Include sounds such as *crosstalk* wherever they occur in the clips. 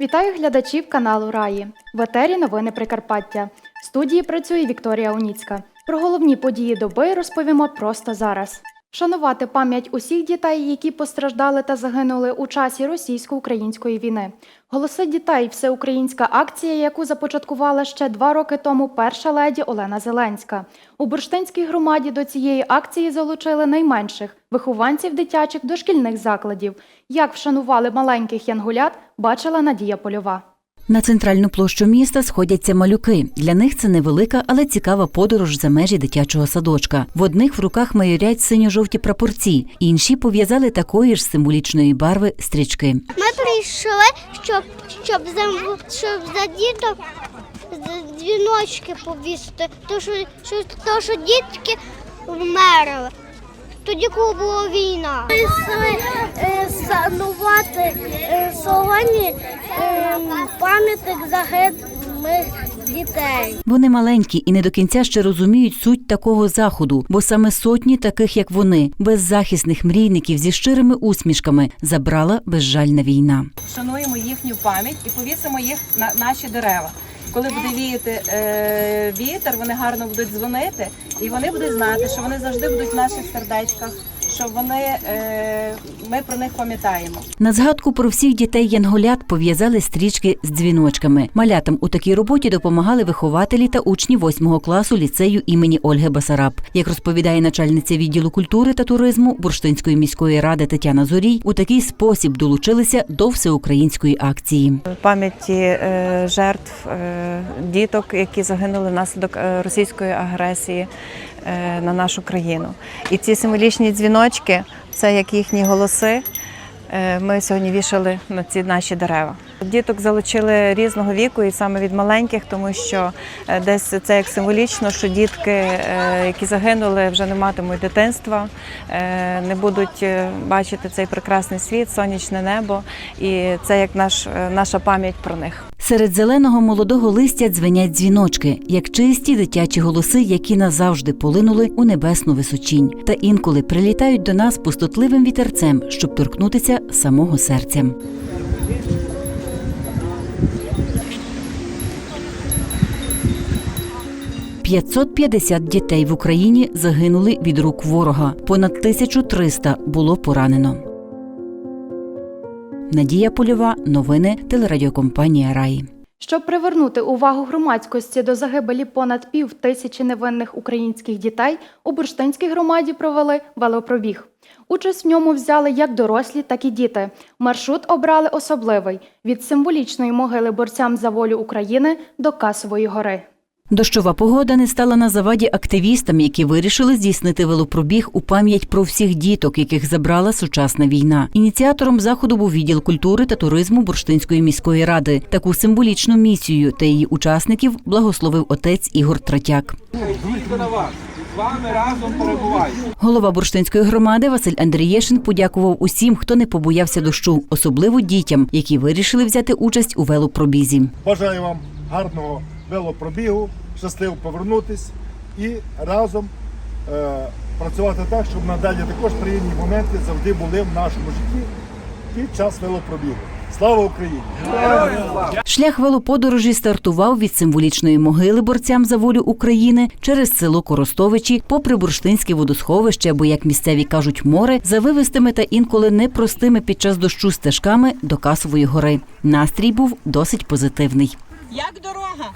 Вітаю глядачів каналу Раї. В етері новини Прикарпаття. В студії працює Вікторія Уніцька. Про головні події доби розповімо просто зараз. Шанувати пам'ять усіх дітей, які постраждали та загинули у часі російсько-української війни. Голоси дітей всеукраїнська акція, яку започаткувала ще два роки тому перша леді Олена Зеленська. У бурштинській громаді до цієї акції залучили найменших вихованців дитячих дошкільних закладів. Як вшанували маленьких янгулят, бачила Надія Польова. На центральну площу міста сходяться малюки. Для них це невелика, але цікава подорож за межі дитячого садочка. В одних в руках майорять синьо-жовті прапорці, інші пов'язали такої ж символічної барви стрічки. Ми прийшли, щоб, щоб, за, щоб за діток дзвіночки повісити, то що, що, то, що дітки вмерли. Тоді, коли була війна. Е, санувати е, сьогодні е, пам'ятник загиблих дітей. Вони маленькі і не до кінця ще розуміють суть такого заходу, бо саме сотні таких, як вони, беззахисних мрійників зі щирими усмішками забрала безжальна війна. Шануємо їхню пам'ять і повісимо їх на наші дерева. Коли буде віяти е, вітер, вони гарно будуть дзвонити, і вони будуть знати, що вони завжди будуть в наших сердечках, що вони е, ми про них пам'ятаємо. На згадку про всіх дітей янголят пов'язали стрічки з дзвіночками. Малятам у такій роботі допомагали вихователі та учні 8 класу ліцею імені Ольги Басараб. Як розповідає начальниця відділу культури та туризму Бурштинської міської ради Тетяна Зорій, у такий спосіб долучилися до всеукраїнської акції. пам'яті е, жертв е, діток, які загинули внаслідок е, російської агресії на нашу країну. І ці символічні дзвіночки це як їхні голоси. е, Ми сьогодні вішали на ці наші дерева. Діток залучили різного віку, і саме від маленьких, тому що е, десь це як символічно, що дітки, е, які загинули, вже не матимуть дитинства, е, не будуть е, бачити цей прекрасний світ, сонячне небо, і це як наш, е, наша пам'ять про них. Серед зеленого молодого листя дзвенять дзвіночки, як чисті дитячі голоси, які назавжди полинули у небесну височінь, та інколи прилітають до нас пустотливим вітерцем, щоб торкнутися самого серця. «550 дітей в Україні загинули від рук ворога. Понад 1300 було поранено. Надія Польова, новини телерадіокомпанія Раї. Щоб привернути увагу громадськості до загибелі понад пів тисячі невинних українських дітей, у Бурштинській громаді провели велопробіг. Участь в ньому взяли як дорослі, так і діти. Маршрут обрали особливий від символічної могили борцям за волю України до Касової гори. Дощова погода не стала на заваді активістам, які вирішили здійснити велопробіг у пам'ять про всіх діток, яких забрала сучасна війна. Ініціатором заходу був відділ культури та туризму Бурштинської міської ради. Таку символічну місію та її учасників благословив отець Ігор Тратяк. З вами разом. Голова бурштинської громади Василь Андрієшин подякував усім, хто не побоявся дощу, особливо дітям, які вирішили взяти участь у велопробізі. Бажаю вам гарного велопробігу, щасливо повернутись і разом е, працювати так, щоб надалі також приємні моменти завжди були в нашому житті під час велопробігу. Слава Україні! Шлях велоподорожі стартував від символічної могили борцям за волю України через село Коростовичі, попри бурштинське водосховище, або як місцеві кажуть, море, завивистими та інколи непростими під час дощу стежками до Касової гори. Настрій був досить позитивний. Як дорога?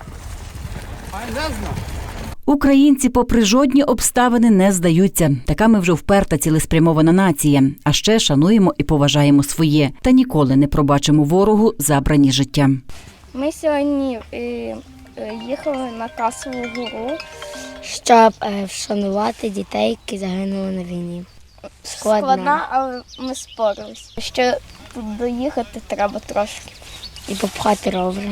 Українці, попри жодні обставини, не здаються. Така ми вже вперта цілеспрямована нація. А ще шануємо і поважаємо своє та ніколи не пробачимо ворогу забрані життя. Ми сьогодні е, е, їхали на Касову гору, щоб е, вшанувати дітей, які загинули на війні. Складно. Складна, але ми спорились. Ще доїхати треба трошки. І попхати ровер.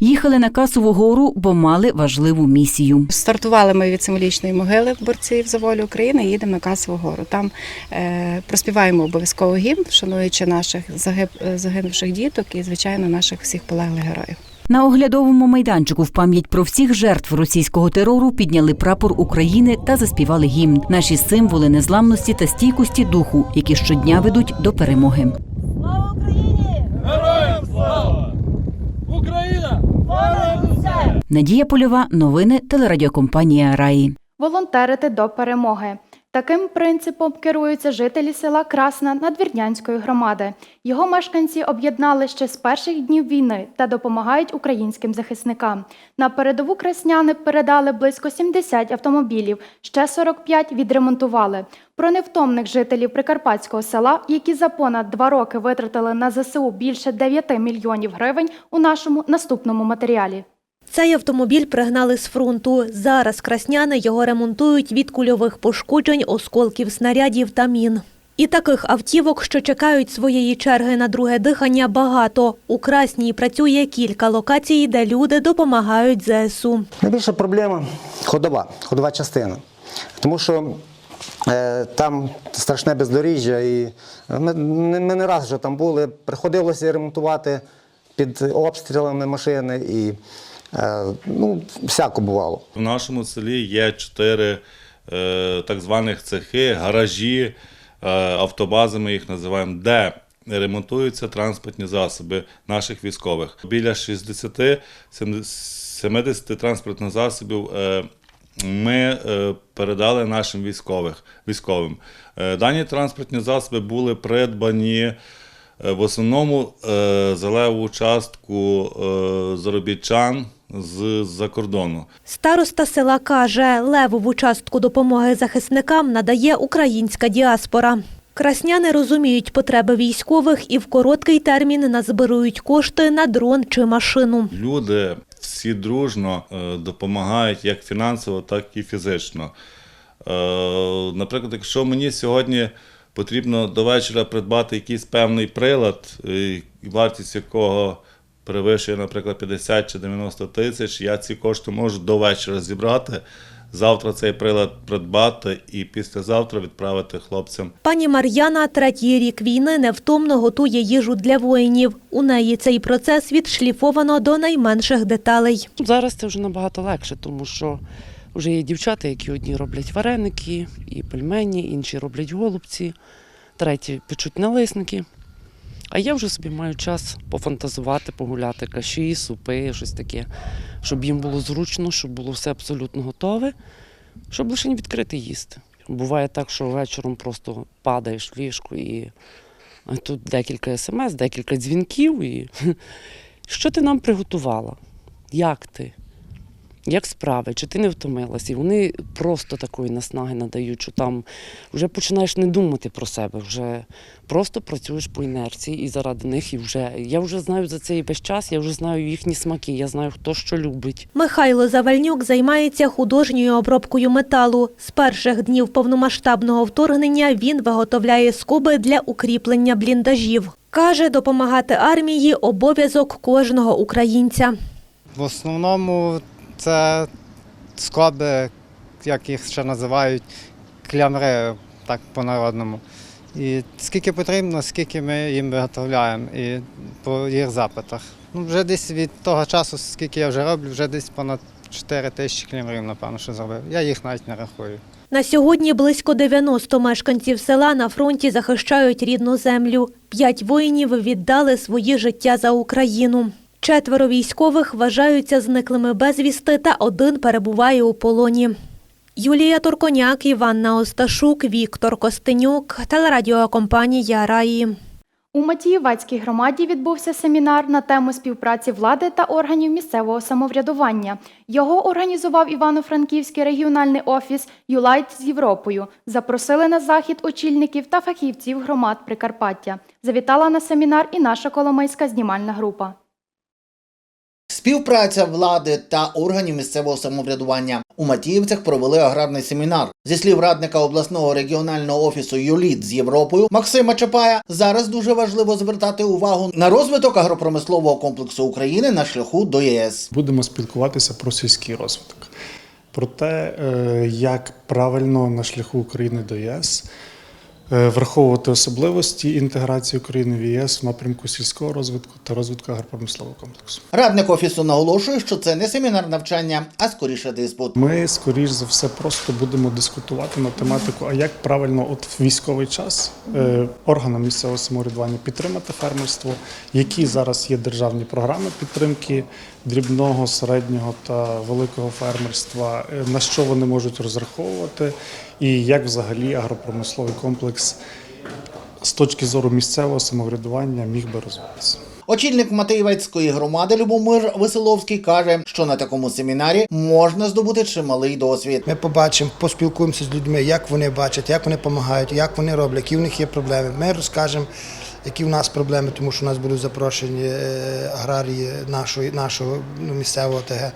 Їхали на касову гору, бо мали важливу місію. Стартували ми від символічної могили борців за волю України. і Їдемо на Касову гору. Там е, проспіваємо обов'язково гімн, шануючи наших загиб, загинувших діток і, звичайно, наших всіх полеглих героїв. На оглядовому майданчику в пам'ять про всіх жертв російського терору підняли прапор України та заспівали гімн. Наші символи незламності та стійкості духу, які щодня ведуть до перемоги. Надія Польова, новини телерадіокомпанія Раї. Волонтерити до перемоги. Таким принципом керуються жителі села Красна Надвірнянської громади. Його мешканці об'єднали ще з перших днів війни та допомагають українським захисникам. На передову красняни передали близько 70 автомобілів, ще 45 відремонтували. Про невтомних жителів Прикарпатського села, які за понад два роки витратили на ЗСУ більше 9 мільйонів гривень, у нашому наступному матеріалі. Цей автомобіль пригнали з фронту. Зараз красняни його ремонтують від кульових пошкоджень, осколків снарядів та мін. І таких автівок, що чекають своєї черги на друге дихання, багато. У Красній працює кілька локацій, де люди допомагають ЗСУ. Найбільша проблема ходова, ходова частина. Тому що е, там страшне бездоріжжя, і ми, ми не раз вже там були. Приходилося ремонтувати під обстрілами машини і е, ну, всяко бувало. В нашому селі є чотири е, так званих цехи, гаражі, е, автобази, ми їх називаємо, де ремонтуються транспортні засоби наших військових. Біля 60-70 транспортних засобів е, ми е, передали нашим військових, військовим. Е, дані транспортні засоби були придбані. е, В основному е, за леву частку е, заробітчан з-за кордону. Староста села каже, левову частку допомоги захисникам надає українська діаспора. Красняни розуміють потреби військових і в короткий термін назбирують кошти на дрон чи машину. Люди всі дружно е, допомагають як фінансово, так і фізично. Е, Наприклад, якщо мені сьогодні потрібно до вечора придбати якийсь певний прилад, е, вартість якого перевищує, наприклад, 50 чи 90 тисяч, я ці кошти можу до вечора зібрати. Завтра цей прилад придбати і післязавтра відправити хлопцям Пані Мар'яна третій рік війни невтомно готує їжу для воїнів. У неї цей процес відшліфовано до найменших деталей. Зараз це вже набагато легше, тому що вже є дівчата, які одні роблять вареники і пельмені, інші роблять голубці, треті печуть налисники. А я вже собі маю час пофантазувати, погуляти каші, супи, щось таке, щоб їм було зручно, щоб було все абсолютно готове, щоб лише відкрити їсти. Буває так, що вечором просто падаєш в ліжку і тут декілька смс, декілька дзвінків. І *laughs* що ти нам приготувала? Як ти? Як справи? Чи ти не втомилась? І вони просто такої наснаги надають, що там вже починаєш не думати про себе, вже просто працюєш по інерції і заради них. І вже я вже знаю за цей весь час, я вже знаю їхні смаки, я знаю, хто що любить. Михайло Завальнюк займається художньою обробкою металу. З перших днів повномасштабного вторгнення він виготовляє скоби для укріплення бліндажів. Каже, допомагати армії обов'язок кожного українця. В основному це скоби, як їх ще називають, клямри, так по-народному. І скільки потрібно, скільки ми їм виготовляємо і по їх запитах. Ну, вже десь від того часу, скільки я вже роблю, вже десь понад 4 тисячі клямрів, напевно, що зробив. Я їх навіть не рахую. На сьогодні близько 90 мешканців села на фронті захищають рідну землю. П'ять воїнів віддали свої життя за Україну. Четверо військових вважаються зниклими безвісти, та один перебуває у полоні. Юлія Турконяк, Іванна Осташук, Віктор Костенюк, телерадіокомпанія Раї. У Матіївецькій громаді відбувся семінар на тему співпраці влади та органів місцевого самоврядування. Його організував Івано-Франківський регіональний офіс «Юлайт з Європою. Запросили на захід очільників та фахівців громад Прикарпаття. Завітала на семінар і наша коломийська знімальна група. Співпраця влади та органів місцевого самоврядування. У Матіївцях провели аграрний семінар. Зі слів радника обласного регіонального офісу ЮЛІТ з Європою Максима Чапая, зараз дуже важливо звертати увагу на розвиток агропромислового комплексу України на шляху до ЄС. Будемо спілкуватися про сільський розвиток, про те, е, як правильно на шляху України до ЄС враховувати особливості інтеграції України в ЄС в напрямку сільського розвитку та розвитку агропромислового комплексу. Радник офісу наголошує, що це не семінар навчання, а скоріше диспут. Ми, скоріш за все, просто будемо дискутувати на тематику, а як правильно от в військовий час е, органам місцевого самоврядування підтримати фермерство, які зараз є державні програми підтримки дрібного, середнього та великого фермерства, е, на що вони можуть розраховувати, і як взагалі агропромисловий комплекс з точки зору місцевого самоврядування міг би розвиватися. Очільник Матеєвецької громади Любомир Веселовський каже, що на такому семінарі можна здобути чималий досвід. Ми побачимо, поспілкуємося з людьми, як вони бачать, як вони допомагають, як вони роблять, які в них є проблеми. Ми розкажемо, які в нас проблеми, тому що у нас будуть запрошені е, аграрії нашої, нашого ну, місцевого ТГ.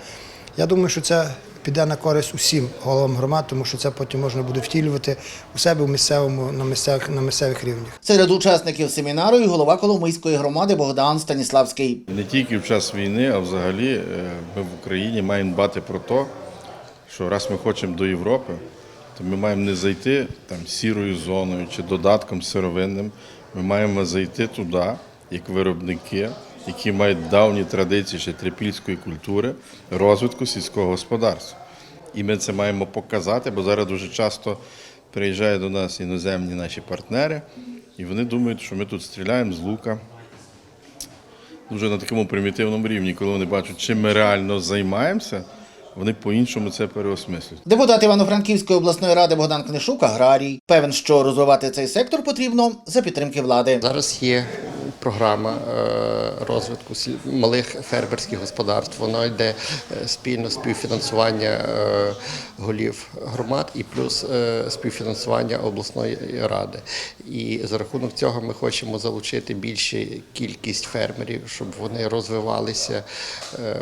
Я думаю, що це піде на користь усім головам громад, тому що це потім можна буде втілювати у себе в місцевому на місцевих на місцевих рівнях. Серед учасників семінару і голова Коломийської громади Богдан Станіславський. Не тільки в час війни, а взагалі е, ми в Україні маємо дбати про те, що раз ми хочемо до Європи, то ми маємо не зайти там сірою зоною чи додатком сировинним. Ми маємо зайти туди, як виробники, які мають давні традиції ще трипільської культури, розвитку сільського господарства. І ми це маємо показати, бо зараз дуже часто приїжджають до нас іноземні наші партнери, і вони думають, що ми тут стріляємо з лука дуже на такому примітивному рівні, коли вони бачать, чим ми реально займаємося, вони по-іншому це переосмислюють. Депутат Івано-Франківської обласної ради Богдан Книшук аграрій. Певен, що розвивати цей сектор потрібно за підтримки влади. Зараз є програма е, розвитку малих фермерських господарств. Воно йде е, спільно співфінансування е, голів громад і плюс співфінансування обласної ради. І за рахунок цього ми хочемо залучити більшу кількість фермерів, щоб вони розвивалися,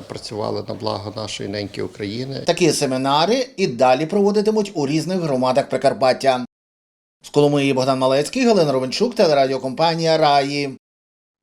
працювали на благо нашої неньки України. Такі семінари і далі проводитимуть у різних громадах Прикарпаття. З Коломиї Богдан Малецький, Галина Ровенчук, телерадіокомпанія Раї.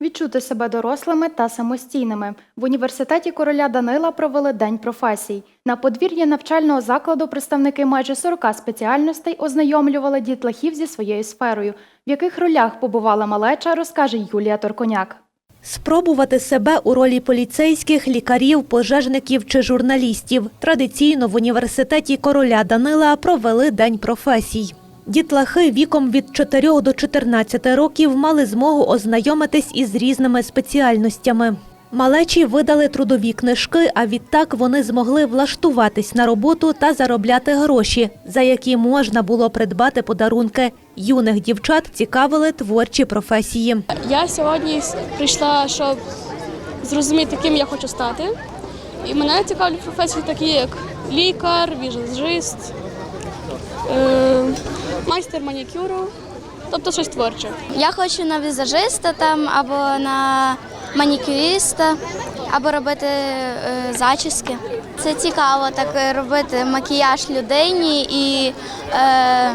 Відчути себе дорослими та самостійними. В університеті короля Данила провели День професій. На подвір'ї навчального закладу представники майже 40 спеціальностей ознайомлювали дітлахів зі своєю сферою. В яких ролях побувала малеча, розкаже Юлія Торконяк. Спробувати себе у ролі поліцейських, лікарів, пожежників чи журналістів. Традиційно в університеті короля Данила провели День професій. Дітлахи віком від 4 до 14 років мали змогу ознайомитись із різними спеціальностями. Малечі видали трудові книжки, а відтак вони змогли влаштуватись на роботу та заробляти гроші, за які можна було придбати подарунки. Юних дівчат цікавили творчі професії. Я сьогодні прийшла, щоб зрозуміти, ким я хочу стати. І мене цікавлять професії такі, як лікар, візажист, е, майстер манікюру, тобто щось творче. Я хочу на візажиста там або на манікюриста, або робити е, зачіски. Це цікаво так е, робити макіяж людині і е,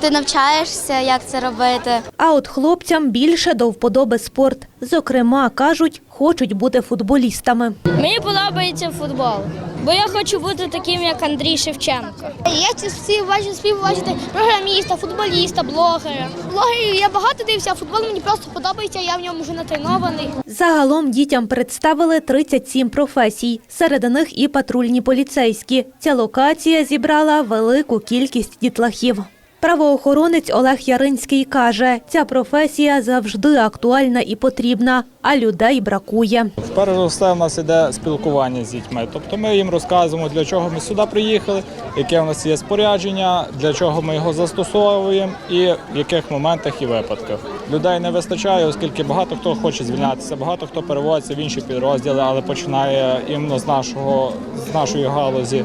ти навчаєшся, як це робити. А от хлопцям більше до вподоби спорт. Зокрема, кажуть, хочуть бути футболістами. Мені подобається футбол, бо я хочу бути таким, як Андрій Шевченко. Я ці всі бачу спів бачити програміста, футболіста, блогера. Блогерів я багато дивився, а футбол мені просто подобається, я в ньому вже натренований. Загалом дітям представили 37 професій, серед них і патрульні поліцейські. Ця локація зібрала велику кількість дітлахів. Правоохоронець Олег Яринський каже, ця професія завжди актуальна і потрібна, а людей бракує. Перш за все, в нас іде спілкування з дітьми. Тобто ми їм розказуємо, для чого ми сюди приїхали, яке в нас є спорядження, для чого ми його застосовуємо і в яких моментах і випадках. Людей не вистачає, оскільки багато хто хоче звільнятися, багато хто переводиться в інші підрозділи, але починає іменно з нашого з нашої галузі.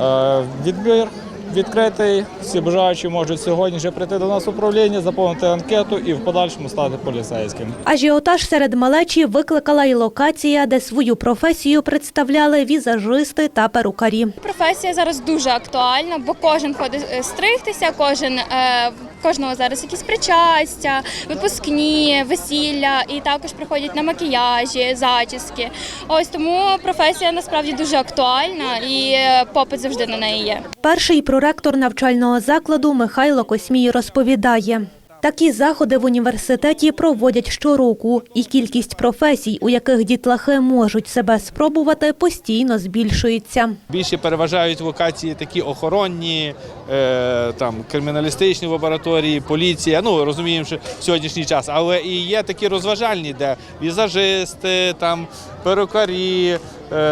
Е, Відбір відкритий. Всі бажаючі можуть сьогодні вже прийти до нас в управління, заповнити анкету і в подальшому стати поліцейським. Ажіотаж серед малечі викликала й локація, де свою професію представляли візажисти та перукарі. Професія зараз дуже актуальна, бо кожен ходить е, стригтися, кожен е, кожного зараз якісь причастя, випускні, весілля, і також приходять на макіяжі, зачіски. Ось тому професія насправді дуже актуальна і е, попит завжди на неї є. Перший проректор навчального закладу Михайло Космій розповідає. Такі заходи в університеті проводять щороку, і кількість професій, у яких дітлахи можуть себе спробувати, постійно збільшується. Більше переважають вокації такі охоронні, е, там, криміналістичні лабораторії, поліція. Ну, розуміємо, що в сьогоднішній час. Але і є такі розважальні, де візажисти, там, перукарі,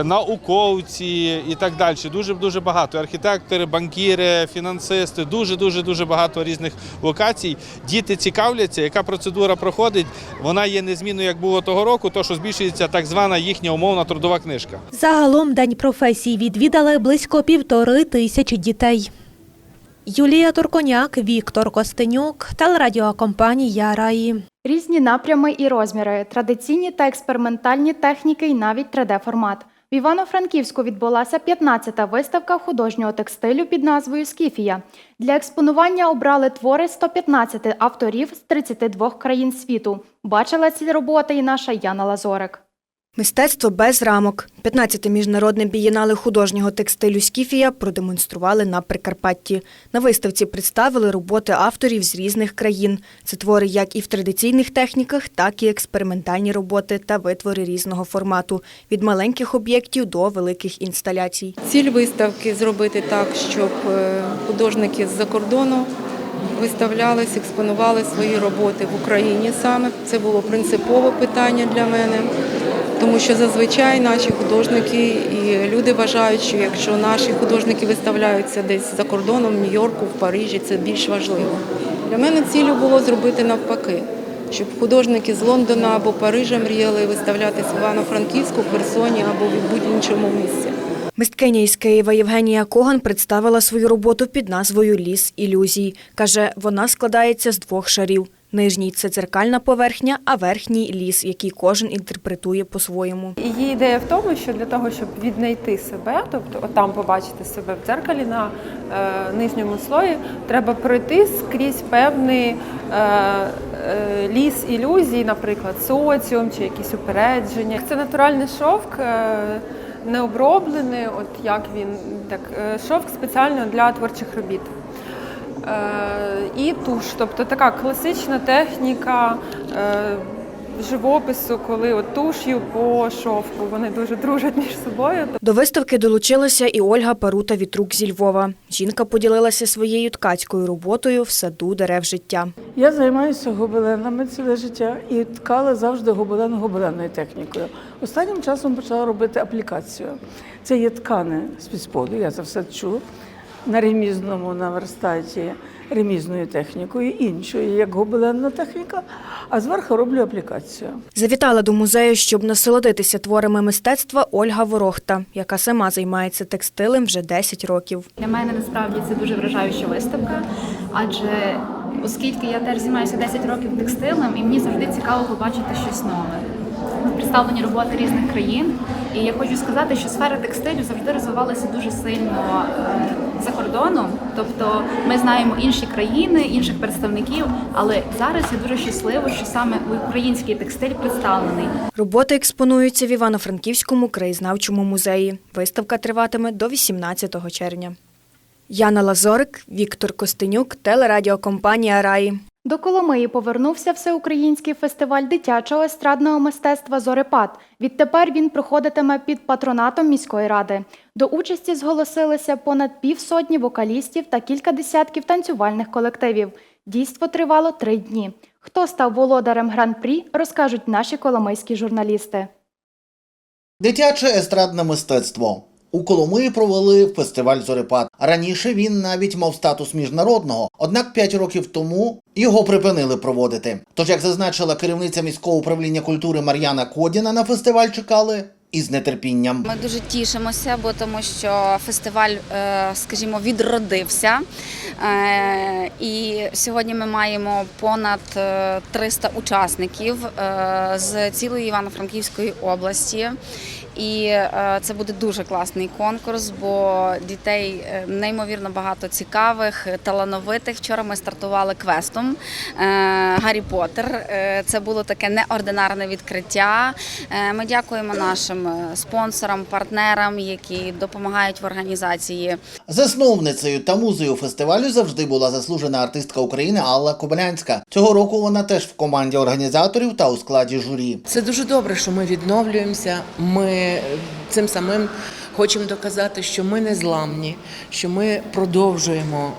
науковці і так далі. Дуже-дуже багато. Архітектори, банкіри, фінансисти, дуже-дуже дуже багато різних локацій. Діти цікавляться, яка процедура проходить. Вона є незмінною, як було того року, то що збільшується так звана їхня умовна трудова книжка. Загалом День професій відвідали близько півтори тисячі дітей. Юлія Турконяк, Віктор Костенюк, телерадіокомпанія Раї. Різні напрями і розміри, традиційні та експериментальні техніки і навіть 3D-формат. В Івано-Франківську відбулася 15-та виставка художнього текстилю під назвою Скіфія. Для експонування обрали твори 115 авторів з 32 країн світу. Бачила ці роботи і наша Яна Лазорик. Мистецтво без рамок. 15-те міжнародне бієнале художнього текстилю Скіфія продемонстрували на Прикарпатті. На виставці представили роботи авторів з різних країн. Це твори як і в традиційних техніках, так і експериментальні роботи та витвори різного формату від маленьких об'єктів до великих інсталяцій. Ціль виставки зробити так, щоб е, художники з-за кордону виставлялись, експонували свої роботи в Україні саме. Це було принципове питання для мене, тому що зазвичай наші художники і люди вважають, що якщо наші художники виставляються десь за кордоном, в Нью-Йорку, в Парижі, це більш важливо. Для мене ціллю було зробити навпаки. Щоб художники з Лондона або Парижа мріяли виставлятися в Івано-Франківську, Херсоні або в будь-іншому місці. Мисткиня із Києва Євгенія Коган представила свою роботу під назвою Ліс ілюзій. Каже, вона складається з двох шарів. Нижній це дзеркальна поверхня, а верхній ліс, який кожен інтерпретує по-своєму. Її ідея в тому, що для того, щоб віднайти себе, тобто отам побачити себе в дзеркалі на е, нижньому слої, треба пройти скрізь певний е, е, ліс ілюзій, наприклад, соціум чи якісь упередження. Це натуральний шовк. Е, не от як він так е, шовк спеціально для творчих робіт. Е, і туш, тобто така класична техніка е, живопису, коли от туш'ю по шовку вони дуже дружать між собою. До виставки долучилася і Ольга Парута Вітрук зі Львова. Жінка поділилася своєю ткацькою роботою в саду дерев життя. Я займаюся гобеленами ціле життя і ткала завжди гобелен гобеленною технікою. Останнім часом почала робити аплікацію. Це є ткани з-під споду, я це все чула на ремізному на верстаті ремізною технікою, іншою, як гобеленна техніка, а зверху роблю аплікацію. Завітала до музею, щоб насолодитися творами мистецтва Ольга Ворохта, яка сама займається текстилем вже 10 років. Для мене насправді це дуже вражаюча виставка, адже оскільки я теж займаюся 10 років текстилем, і мені завжди цікаво побачити щось нове. Представлені роботи різних країн, і я хочу сказати, що сфера текстилю завжди розвивалася дуже сильно е, за кордоном. Тобто ми знаємо інші країни, інших представників, але зараз я дуже щаслива, що саме український текстиль представлений. Роботи експонуються в Івано-Франківському краєзнавчому музеї. Виставка триватиме до 18 червня. Яна Лазорик, Віктор Костенюк, телерадіокомпанія Раї. До Коломиї повернувся всеукраїнський фестиваль дитячого естрадного мистецтва Зорепад. Відтепер він проходитиме під патронатом міської ради. До участі зголосилися понад півсотні вокалістів та кілька десятків танцювальних колективів. Дійство тривало три дні. Хто став володарем гран-прі, розкажуть наші коломийські журналісти. Дитяче естрадне мистецтво. У Коломиї провели фестиваль Зорепад. Раніше він навіть мав статус міжнародного, однак 5 років тому його припинили проводити. Тож, як зазначила керівниця міського управління культури Мар'яна Кодіна, на фестиваль чекали із нетерпінням. Ми дуже тішимося, бо тому що фестиваль, е, скажімо, відродився. Е, І сьогодні ми маємо понад е, 300 учасників е, з цілої Івано-Франківської області. І е, це буде дуже класний конкурс, бо дітей е, неймовірно багато цікавих, талановитих. Вчора ми стартували квестом е, Гаррі Поттер. Е, Це було таке неординарне відкриття. Е, Ми дякуємо нашим е, спонсорам, партнерам, які допомагають в організації. Засновницею та музею фестивалю завжди була заслужена артистка України Алла Кобилянська. Цього року вона теж в команді організаторів та у складі журі. Це дуже добре, що ми відновлюємося. Ми цим самим хочемо доказати, що ми не зламні, що ми продовжуємо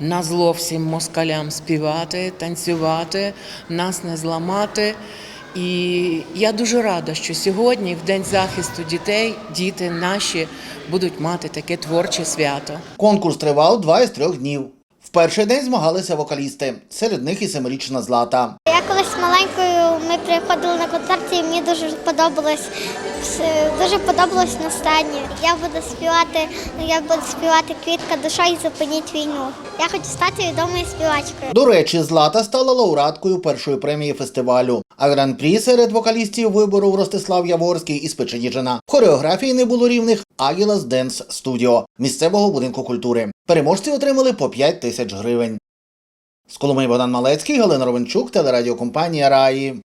на зло всім москалям співати, танцювати, нас не зламати. І я дуже рада, що сьогодні, в день захисту дітей, діти наші будуть мати таке творче свято. Конкурс тривав два із трьох днів. В перший день змагалися вокалісти. Серед них і семирічна Злата. Я колись маленькою ми приходили на концерти, і мені дуже подобалось дуже подобалось на сцені. Я буду співати, я буду співати квітка душа і зупиніть війну. Я хочу стати відомою співачкою. До речі, Злата стала лауреаткою першої премії фестивалю. А гран-прі серед вокалістів вибору Ростислав Яворський із Печеніжина. Хореографії не було рівних Агілас Денс Студіо місцевого будинку культури. Переможці отримали по 5 тисяч гривень. З Коломиї Богдан Малецький, Галина Ровенчук, телерадіокомпанія Раї.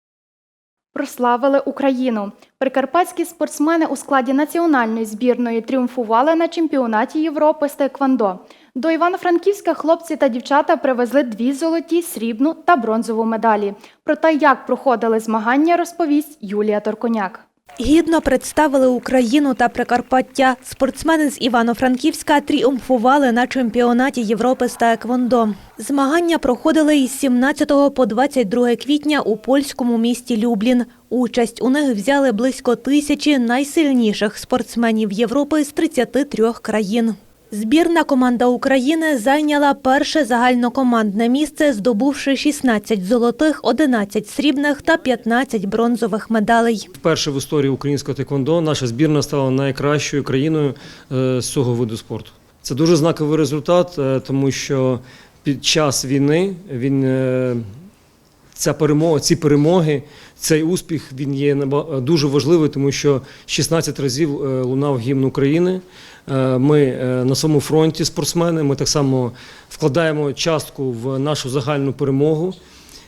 Прославили Україну. Прикарпатські спортсмени у складі національної збірної тріумфували на чемпіонаті Європи з Теквондо. До Івано-Франківська хлопці та дівчата привезли дві золоті, срібну та бронзову медалі. Про те, як проходили змагання, розповість Юлія Торконяк. Гідно представили Україну та Прикарпаття. Спортсмени з Івано-Франківська тріумфували на чемпіонаті Європи з таеквондо. Змагання проходили із 17 по 22 квітня у польському місті Люблін. Участь у них взяли близько тисячі найсильніших спортсменів Європи з 33 країн. Збірна команда України зайняла перше загальнокомандне місце, здобувши 16 золотих, 11 срібних та 15 бронзових медалей. Вперше в історії українського теквондо наша збірна стала найкращою країною е, з цього виду спорту. Це дуже знаковий результат, е, тому що під час війни він е, ця перемога, ці перемоги, цей успіх він є дуже важливий, тому що 16 разів е, лунав гімн України. Е, Ми е, на своєму фронті спортсмени. Ми так само вкладаємо частку в нашу загальну перемогу.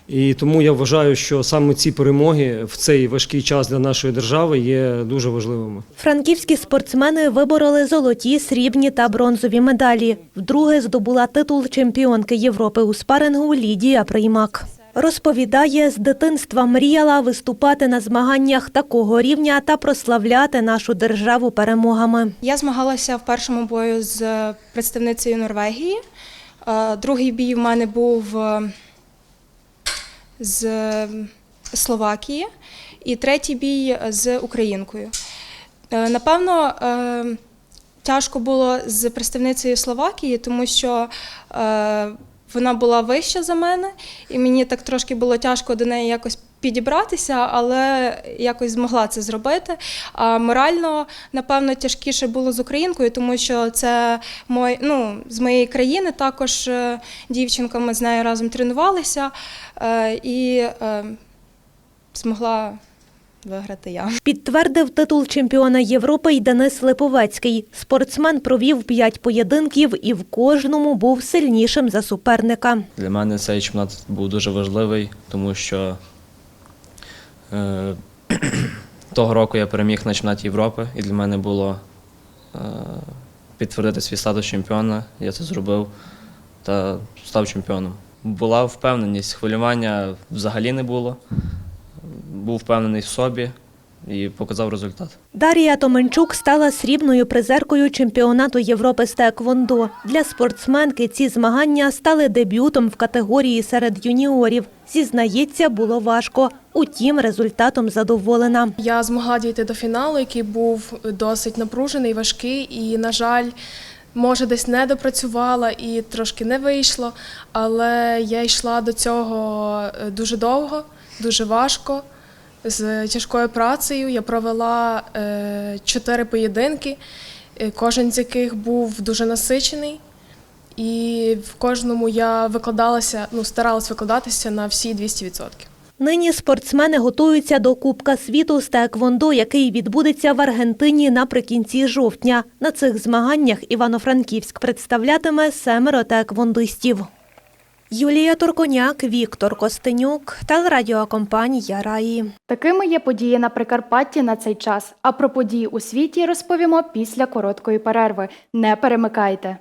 І тому я вважаю, що саме ці перемоги в цей важкий час для нашої держави є дуже важливими. Франківські спортсмени вибороли золоті, срібні та бронзові медалі. Вдруге здобула титул чемпіонки Європи у спарингу Лідія Приймак. Розповідає, з дитинства мріяла виступати на змаганнях такого рівня та прославляти нашу державу перемогами. Я змагалася в першому бою з представницею Норвегії. Е, Другий бій в мене був е, з Словакії, і третій бій з українкою. Е, Напевно, тяжко було з представницею Словакії, тому що вона була вища за мене, і мені так трошки було тяжко до неї якось підібратися, але якось змогла це зробити. А морально, напевно, тяжкіше було з українкою, тому що це мой, ну, з моєї країни також е, дівчинка, ми з нею разом тренувалися е, і е, змогла виграти я. Підтвердив титул чемпіона Європи й Денис Липовецький. Спортсмен провів п'ять поєдинків і в кожному був сильнішим за суперника. Для мене цей чемпіонат був дуже важливий, тому що е, *clears throat* того року я переміг на чемпіонаті Європи, і для мене було е, підтвердити свій статус чемпіона. Я це зробив та став чемпіоном. Була впевненість, хвилювання взагалі не було. Був впевнений в собі і показав результат. Дарія Томенчук стала срібною призеркою чемпіонату Європи з таеквондо. Для спортсменки ці змагання стали дебютом в категорії серед юніорів. Зізнається, було важко. Утім, результатом задоволена. Я змогла дійти до фіналу, який був досить напружений, важкий, і, на жаль, може, десь не допрацювала і трошки не вийшло. Але я йшла до цього е, дуже довго, дуже важко. з тяжкою працею. Я провела е, чотири поєдинки, е, кожен з яких був дуже насичений. І в кожному я викладалася, ну старалась викладатися на всі 200%. Нині спортсмени готуються до Кубка світу з Теквондо, який відбудеться в Аргентині наприкінці жовтня. На цих змаганнях Івано-Франківськ представлятиме семеро теквондистів. Юлія Турконяк, Віктор Костенюк, телерадіокомпанія Раї. Такими є події на Прикарпатті на цей час. А про події у світі розповімо після короткої перерви. Не перемикайте.